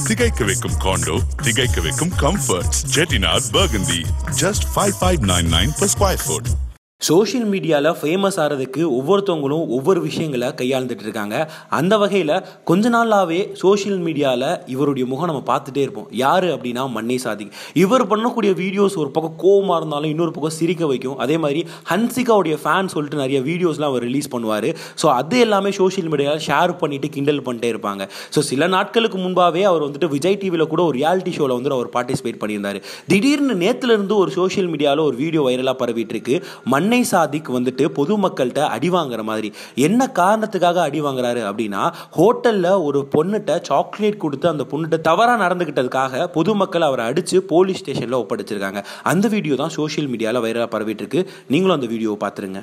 திகைக்க வைக்கும் காண்டோ திகைக்க வைக்கும் comfort ஜெட்டினார் burgundy just five five nine nine per square foot social மீடியாவில் ஃபேமஸ் ஆகிறதுக்கு ஒவ்வொருத்தவங்களும் ஒவ்வொரு விஷயங்களை கையாண்டுட்டு இருக்காங்க. அந்த வகையில் கொஞ்ச நாளாகவே சோஷியல் மீடியாவில் இவருடைய முகம் நம்ம பார்த்துட்டே இருப்போம். யார் அப்படின்னா மன்னே சாதிக். இவர் பண்ணக்கூடிய வீடியோஸ் ஒரு பக்கம் கோவமாக இருந்தாலும் இன்னொரு பக்கம் சிரிக்க வைக்கும். அதே மாதிரி ஹன்சிகாவுடைய ஃபேன் சொல்லிட்டு நிறைய வீடியோஸ்லாம் அவர் ரிலீஸ் பண்ணுவார். ஸோ அது எல்லாமே சோஷியல் மீடியாவில் ஷேர் பண்ணிவிட்டு கிண்டல் பண்ணிட்டே இருப்பாங்க. ஸோ சில நாட்களுக்கு முன்பாகவே அவர் வந்துட்டு விஜய் டிவியில் கூட ஒரு ரியாலிட்டி ஷோவில் வந்து அவர் பார்ட்டிசிபேட் பண்ணியிருந்தார். திடீர்னு நேற்றுலேருந்து ஒரு சோஷியல் மீடியாவில் ஒரு வீடியோ வைரலாக பரவிட்டு இருக்கு. அன்னை சாதிக் வந்துட்டு பொதுமக்கள்கிட்ட அடி வாங்குற மாதிரி. என்ன காரணத்துக்காக அடி வாங்குறாரு அப்படின்னா ஹோட்டலில் ஒரு பொண்ணுகிட்ட சாக்லேட் கொடுத்து அந்த பொண்ணுகிட்ட தவறாக நடந்துக்கிட்டதுக்காக பொதுமக்கள் அவரை அடித்து போலீஸ் ஸ்டேஷனில் ஒப்படைச்சிருக்காங்க. அந்த வீடியோ தான் சோஷியல் மீடியாவில் வைரலாக பரவிட்டு இருக்கு. நீங்களும் அந்த வீடியோவை பார்த்துருங்க.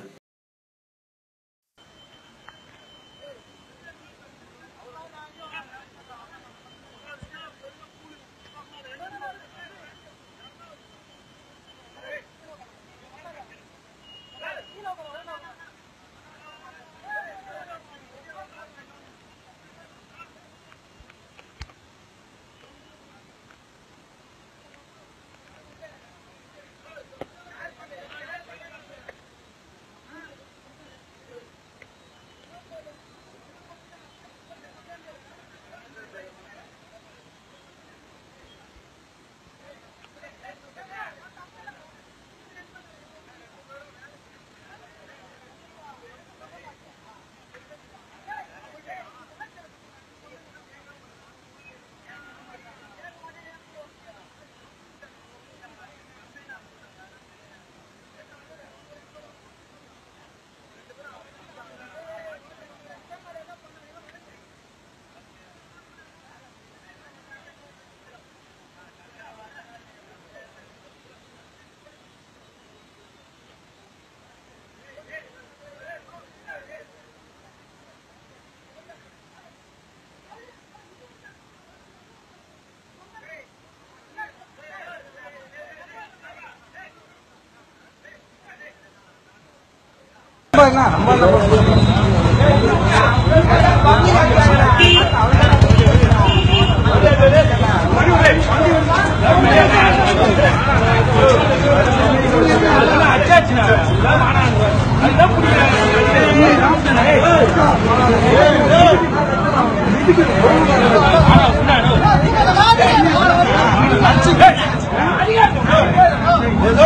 ஏதோ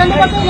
ரெண்டு பக்கம்